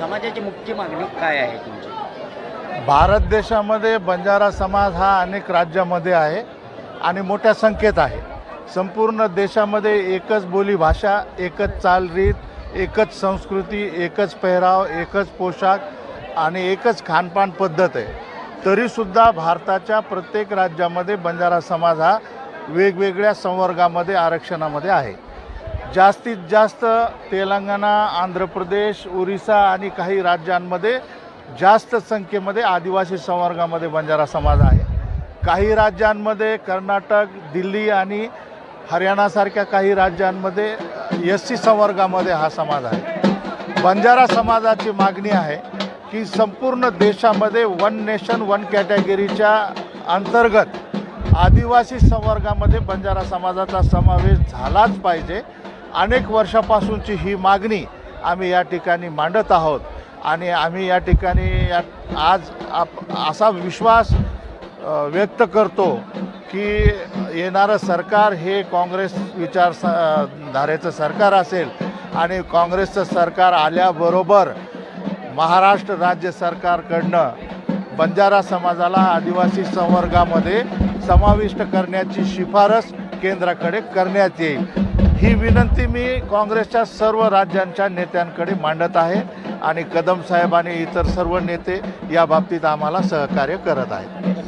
समाजाची मुख्य मागणी काय आहे तुमची? भारत देशामध्ये बंजारा समाज हा अनेक राज्यामध्ये आहे आणि मोठ्या संख्येत आहे. संपूर्ण देशामध्ये एकच बोलीभाषा एकच चालरीत एकच संस्कृती एकच पेहराव एकच पोशाख आणि एकच खानपान पद्धत आहे. तरीसुद्धा भारताच्या प्रत्येक राज्यामध्ये बंजारा समाज हा वेगवेगळ्या संवर्गामध्ये आरक्षणामध्ये आहे. जास्तीत जास्त तेलंगणा आंध्र प्रदेश ओरिसा आणि काही राज्यांमध्ये जास्त संख्येमध्ये आदिवासी संवर्गामध्ये बंजारा समाज आहे. काही राज्यांमध्ये कर्नाटक दिल्ली आणि हरियाणासारख्या काही राज्यांमध्ये एस सी संवर्गामध्ये हा समाज आहे. बंजारा समाजाची मागणी आहे की संपूर्ण देशामध्ये वन नेशन वन कॅटेगरीच्या अंतर्गत आदिवासी संवर्गामध्ये बंजारा समाजाचा समावेश झालाच पाहिजे. अनेक वर्षापासूनची ही मागणी आम्ही या ठिकाणी मांडत आहोत. आणि आम्ही या ठिकाणी या आज आप असा विश्वास व्यक्त करतो की येणारं सरकार हे काँग्रेस विचार धारेचं सरकार असेल आणि काँग्रेसचं सरकार आल्याबरोबर महाराष्ट्र राज्य सरकारकडनं बंजारा समाजाला आदिवासी संवर्गामध्ये समाविष्ट करण्याची शिफारस केंद्राकडे करण्यात येईल. ही विनंती मी काँग्रेसच्या सर्व राज्यांच्या नेत्यांकडे मांडत आहे आणि कदम साहेब आणि इतर सर्व नेते या बाबतीत आम्हाला सहकार्य करत आहेत.